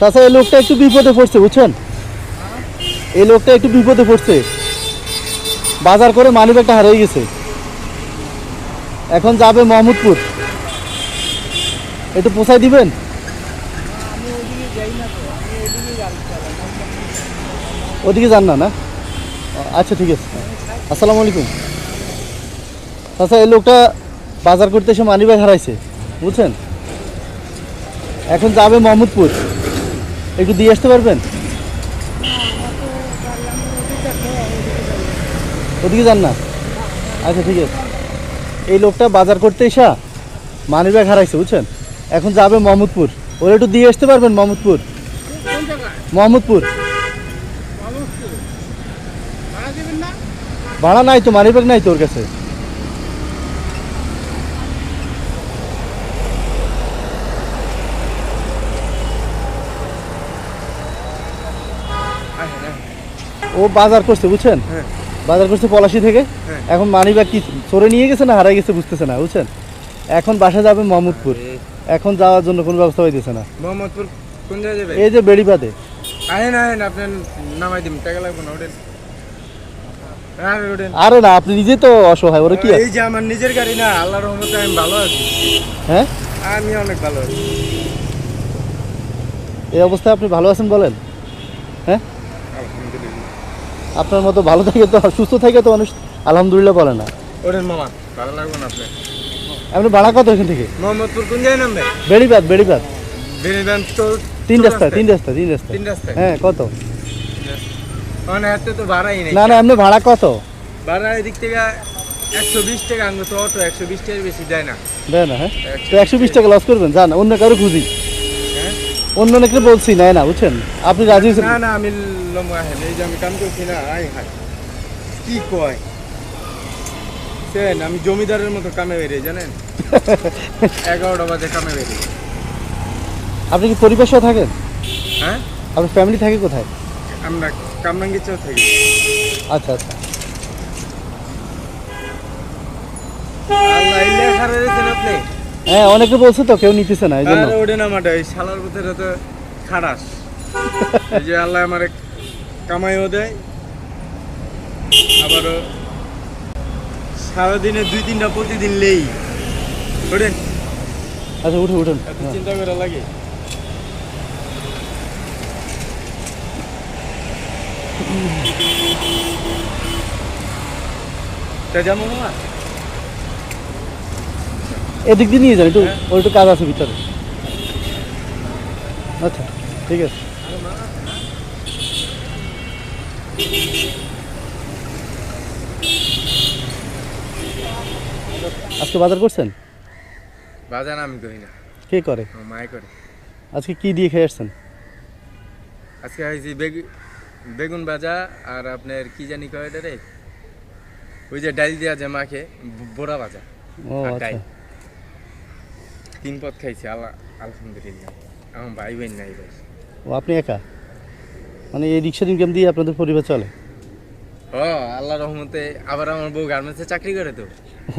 তাছাড়া এই লোকটা একটু বিপদে পড়ছে, বুঝছেন? এই লোকটা একটু বিপদে পড়ছে। বাজার করে মানি ব্যাগটা হারিয়ে গেছে। এখন যাবে মোহাম্মদপুর। একটু পোষায় দিবেন? ওদিকে যান না না? আচ্ছা ঠিক আছে। আসসালামু আলাইকুম। আচ্ছা এই লোকটা বাজার করতে এসে মানি ব্যাগ হারাইছে, বুঝছেন? এখন যাবে মোহাম্মদপুর। একটু দিয়ে আসতে পারবেন? ওদিকে যান না? আচ্ছা ঠিক আছে। এই লোকটা বাজার করতে এসা মানি ব্যাগ হারাইছে বুঝছেন? এখন যাবে মোহাম্মদপুর। ওরা একটু দিয়ে আসতে পারবেন মোহাম্মদপুর? মোহাম্মদপুর? ভাড়া নাই তো মানি ব্যাগ নাই তোর কাছে। ও বাজার করছে বুঝছেন? হ্যাঁ। বাজার করছে পলাশি থেকে। হ্যাঁ। এখন মানি ব্যাগ কি চোরে নিয়ে গেছে না হারাই গেছে বুঝতেছে না বুঝছেন? এখন বাসা যাবে মোহাম্মদপুর। এখন যাওয়ার জন্য কোনো ব্যবস্থা হয়ে হইতেছে না। মোহাম্মদপুর কোন জায়গায় যাবে? এই যে বেড়িবাদে আহেন আহেন আপনার নামাই দিন টাকা লাগবে না ওঠেন। আরে না আপনি নিজে তো অসহায় ওরা কি এই যে আমার নিজের গাড়ি না আল্লাহর রহমতে আমি ভালো আছি। হ্যাঁ? আমি অনেক ভালো আছি। এই অবস্থায় আপনি ভালো আছেন বলেন। হ্যাঁ? আপনার মতো ভালো থেকে তো সুস্থ থেকে তো মানুষ আলহামদুলিল্লাহ বলে না। ওঠেন মামা ভালো লাগবে না আপনার আপনি ভাড়া কত এখান থেকে? মোহাম্মদপুর কোন জায়গায় নামবে? বেড়িবাদ বেড়িবাদ বেরিবেন তো তিন রাস্তা তিন রাস্তা তিন রাস্তা তিন রাস্তায়? হ্যাঁ কত? মানে হাতে তো ভাড়াই নেই। না না এমনি ভাড়া কত? ভাড়া এদিক থেকে একশো বিশ টাকা আনব তো অটো একশো বিশ টাকার বেশি দেয় না। দেয় না হ্যাঁ? তো একশো বিশ টাকা লস করবেন যান অন্য কারও খুঁজি। অন্য অনেকে বলছি নেয় না বুঝছেন? আপনি রাজি না না আমি লম্বা এই যে আমি কাম করছি না আই হাই কি কয়? সেন আমি জমিদারের মতো কামে বেরিয়ে জানেন? এগারোটা বাজে কামে বেরিয়ে। আপনি কি পরিবার সহ থাকেন? হ্যাঁ? আপনার ফ্যামিলি থাকে কোথায়? আমরা কামরাঙ্গি চৌ থাকি। আচ্ছা আচ্ছা। আল্লাহ এই লেখা রয়েছেন আপনি? হ্যাঁ অনেকে বলছে তো কেউ নিতেছে না এই জন্য আর ওঠে না মাঠে এই শালার ভিতরে তো খারাস এই যে আল্লাহ আমার কামাইও দেয় আবারও সারাদিনে দুই তিনটা প্রতিদিন লেই। ওঠেন আচ্ছা উঠে উঠুন। চিন্তা করা লাগে। তা যেমন না এদিক দিয়ে নিয়ে যান একটু। ওর একটু কাজ আছে ভিতরে। আচ্ছা ঠিক আছে। আজকে বাজার করছেন? বাজান আমি করি না। কে করে? মায়ে করে। আজকে কি দিয়ে খেয়ে আসছেন? আজকে হয়েছি বেগুন ভাজা আর আপনার কি জানি কয় রে? ওই যে ডাল দেওয়া যে মাখে ব- বোরা ভাজা। ও আচ্ছা। তিন পদ খাইছি আল্লাহ আলহামদুলিল্লাহ। আমার ভাই বোন নাই ভাই ও আপনি একা? মানে এই রিক্সা ইনকাম দিয়ে আপনাদের পরিবার চলে? ও আল্লাহ রহমতে আবার আমার বউ গার্মেন্টসে চাকরি করে তো।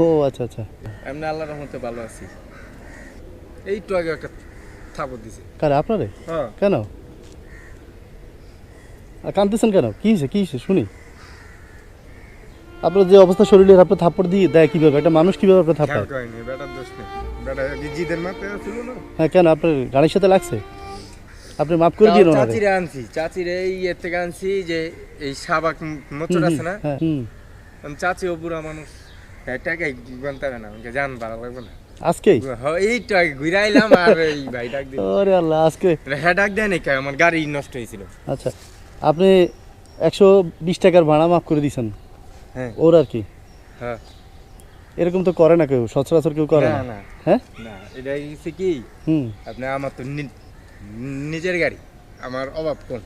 ও আচ্ছা আচ্ছা। এমনি আল্লাহ রহমতে ভালো আছি। এইটু আগে একটা থাপড় দিছে। কারে আপনারে? হ্যাঁ। কেন? আর কাঁদতেছেন কেন? কি হয়েছে কি হয়েছে শুনি। আপনার যে অবস্থা শরীরের আপনার থাপ্পড় দিয়ে দেয় কীভাবে? একটা মানুষ কীভাবে আপনার থাপ্পড়? করেনি বেটার দোষ নেই। বেটা জিদের মাথায় ছিল না? হ্যাঁ কেন? আপনার গাড়ির সাথে লাগছে? আপনি মাফ করে দিন ওনারে চাচিরে আনছি চাচিরে এই ইয়ের থেকে আনছি যে এই সাবাক মোচর আছে না? হ্যাঁ, হুম। আমি চাচি ও বুড়া মানুষ। হ্যাঁ, টাকাই গনতে না আমাকে জান ভালো লাগবে না। আজকেই হ্যাঁ, এইটু আগে ঘুরে আইলাম আর এই ভাই ডাক দিল। ওরে আল্লাহ আজকে? হ্যাঁ ডাক দেয় নাকি? আমার গাড়ি নষ্ট হয়েছিল। আচ্ছা আপনি একশো বিশ টাকার ভাড়া মাফ করে দিয়েছেন। ওর আর কি? হ্যাঁ। এরকম তো করে না কেউ সচরাচর কেউ করে না হ্যাঁ? না এটা হচ্ছে কি? হুম। আপনি আমার তো নিজের গাড়ি আমার অভাব কোন?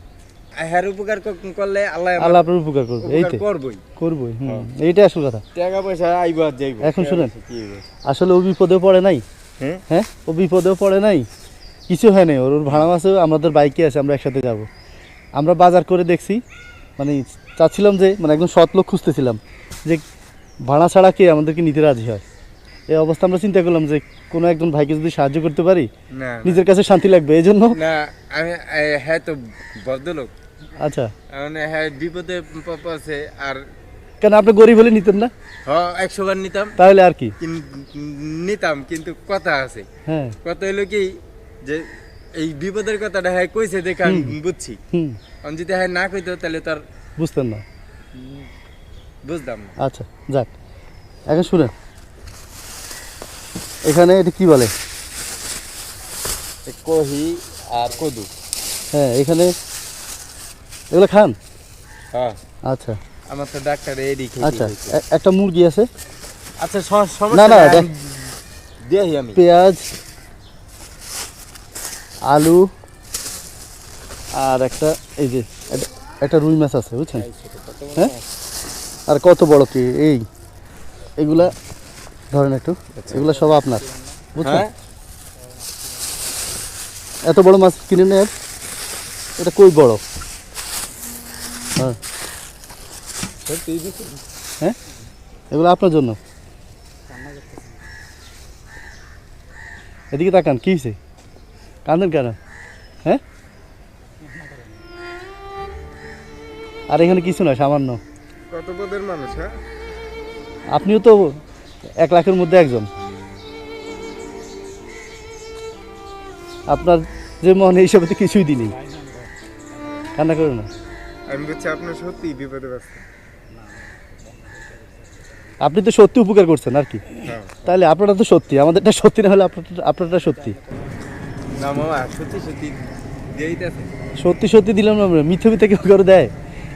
হ্যার উপকার করলে আল্লাহ আল্লাহ আপনার উপকার করবে এই তো করবই। করবোই হুম। হ্যাঁ। এইটাই আসল কথা। টাকা পয়সা আইব আর যাইব। এখন শুনেন। কি আসলে ও বিপদেও পড়ে নাই। হ্যাঁ? হ্যাঁ? ও বিপদেও পড়ে নাই। কিছু হয় নাই। ওর ওর ভাড়া মাসে আমাদের বাইকে আছে আমরা একসাথে যাব। আমরা বাজার করে দেখছি মানে চাচ্ছিলাম যে মানে একদম সৎ লোক খুঁজতেছিলাম যে ভাড়া ছাড়া কে আমাদেরকে নিতে রাজি হয়? এই অবস্থা আমরা চিন্তা করলাম যে কোনো একজন ভাইকে যদি সাহায্য করতে পারি নিজের কাছে শান্তি লাগবে এই জন্য? না আমি হ্যাঁ তো ভদ্রলোক। আচ্ছা। মানে হ্যাঁ বিপদে পড়ছে আর কেন আপনি গরিব হলে নিতেন না? হ একশো বার নিতাম। তাহলে আর কি? নিতাম কিন্তু কথা আছে। হ্যাঁ। কথা হলো কি যে এই বিপদের কথাটা হ্যাঁ কইছে দেখে আমি বুঝছি। আমি যদি হ্যাঁ না কইতো তাহলে তার বুঝতেন না? বুঝতাম আচ্ছা যাক। এখন শুনেন। এখানে এটা কি বলে? কহি আর কদু। হ্যাঁ এখানে এগুলো খান? হ্যাঁ। আচ্ছা। আমার তো ডাক্তার এডি আচ্ছা একটা মুরগি আছে? আচ্ছা না, না, দিয়াই আমি। পেঁয়াজ আলু আর একটা এই যে একটা- রুই মাছ আছে বুঝছেন? হ্যাঁ আর কত বড় কি? এই এগুলা ধরেন একটু এগুলা সব আপনার বুঝছেন? হ্যাঁ। এত বড় মাছ কিনে নেন এটা কই বড়? হ্যাঁ। হ্যাঁ? এগুলো আপনার জন্য। এদিকে তাকান কি হয়েছে কান্দেন কেন? হ্যাঁ? আর এখানে কিছু না সামান্য। কত পদের মানুষ হ্যাঁ? আপনিও তো এক লাখের মধ্যে একজন। আপনার যে মন এইসবে তো কিছুই দিনি কান্না করে না। আমি বলছি আপনার সত্যি বিপদে ব্যস্ত? আপনি তো সত্যি উপকার করছেন আর কি? হ্যাঁ। তাহলে আপনারটা তো সত্যি আমাদেরটা সত্যি না হলে আপনারটা আপনারটা সত্যি। না মামা সত্যি সত্যি সত্যি সত্যি দিলাম না আমরা মিথ্যে মিথ্যে কেউ করে দেয়?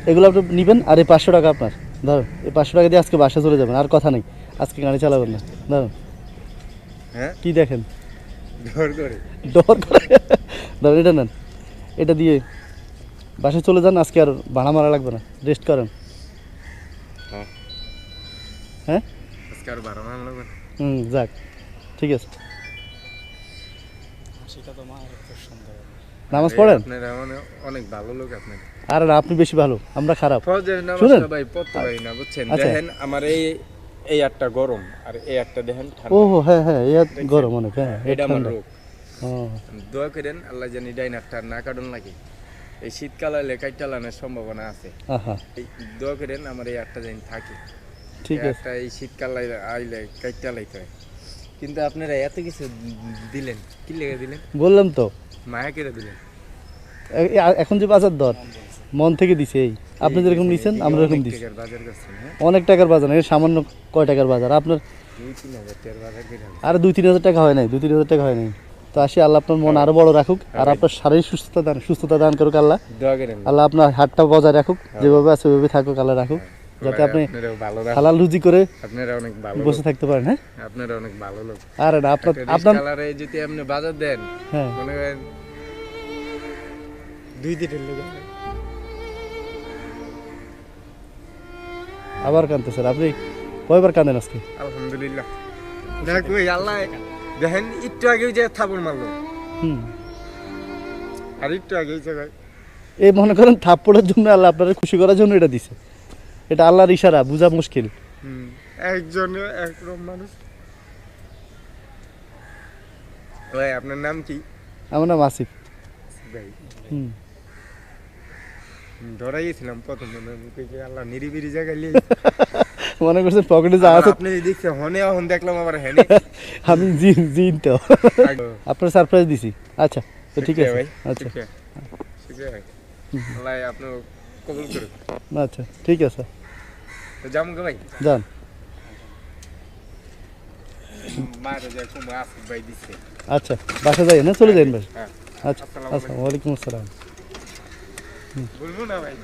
এগুলো আপনি নেবেন আর এই পাঁচশো টাকা আপনার। ধরো এই পাঁচশো টাকা দিয়ে আজকে বাসা চলে যাবেন আর কথা নেই। আজকে গাড়ি চালাবেন না। ধরুন হ্যাঁ? কি দেখেন? ধর করে। ডর করে? ধরুন এটা নেন। এটা দিয়ে বাসে চলে যান আজকে আর ভাড়া মারা লাগবে না। রেস্ট করেন। হ্যাঁ। হ্যাঁ? আজকে আর বারো মান লাগবে না। হুম যাক। ঠিক আছে। নামাজ পড়েন? অনেক ভালো লোক আপনার আর না আপনি বেশি ভালো আমরা খারাপ। শুনেন? ভাই পড়তে পারি না বুঝছেন? আচ্ছা। দেখেন আমার এই এই একটা গরম আর এই একটা দেখেন ও ঠান্ডা হ্যাঁ হ্যাঁ এই গরম অনেক হ্যাঁ এটা আমার রোগ। দোয়া করেন আল্লাহ জানি ডাইনারটা না কাটন লাগে এই শীতকাল হলে সম্ভাবনা আছে। দোয়া করেন আমার এই একটা জানি থাকে। ঠিক আছে। একটা এই শীতকাল আইলে- কাইটালাইতে হয়। কিন্তু আপনারা এত কিছু দিলেন কি লেগে দিলেন? বললাম তো। মায়া কেটে দিলেন। এখন যে বাজার দর মন থেকে দিছে এই। আপনি যেরকম নিছেন আমরা এরকম দিছি। হ্যাঁ? অনেক টাকার বাজার এই সামান্য কয় টাকার বাজার? আপনার আর দুই তিন হাজার টাকা হয় নাই দুই তিন হাজার টাকা হয় নাই। তো আসি আল্লাহ আপনার মন আরও বড় রাখুক আর আপনার শারীরিক সুস্থতা দান সুস্থতা দান করুক আল্লাহ। আল্লাহ আপনার হাতটা বজায় রাখুক যেভাবে আছে ওইভাবে থাকুক আল্লাহ রাখুক যাতে আপনি। হালাল রুজি করে আপনারা অনেক ভালো বসে থাকতে পারেন হ্যাঁ? আপনারা অনেক ভালো লোক। আর না আপনার আপনার রিস্কালারে যদি আপনি বাজার দেন হ্যাঁ। মনে করেন দুই দিনের লেগে আবার কানতেছেন আপনি কয়বার কাঁদেন আজকে? আলহামদুলিল্লাহ। আল্লাহ দেখেন একটু আগেও যে থাপড় মারলো। হুম। আর একটু জায়গায়। এই মনে করেন থাপ্পড়ের জন্য আল্লাহ আপনারা খুশি করার জন্য এটা দিছে। এটা আল্লাহর ইশারা বোঝা মুশকিল। একজন একরকম মানুষ। ভাই আপনার নাম কি? আমার নাম আসিফ ভাই। হুম। গেছিলাম প্রথম মনে মুখে আল্লাহ নিরিবিরি জায়গায় মনে করছেন পকেটে যা আছে আপনি দেখছেন হনে এখন দেখলাম আবার হেনে। আমি জিন জিন তো। আপনার সারপ্রাইজ দিছি। আচ্ছা তো ঠিক আছে। ভাই আচ্ছা। শুক্রিয়া। ভাই। আল্লাহ আপনার কবুল করুক। আচ্ছা ঠিক আছে। তো যাম গো ভাই? যান। আচ্ছা বাসা যাই না? চলে যাই বাসা হ্যাঁ। আচ্ছা আসসালামু আচ্ছা ওয়ালাইকুম আসসালাম। বলব না ভাই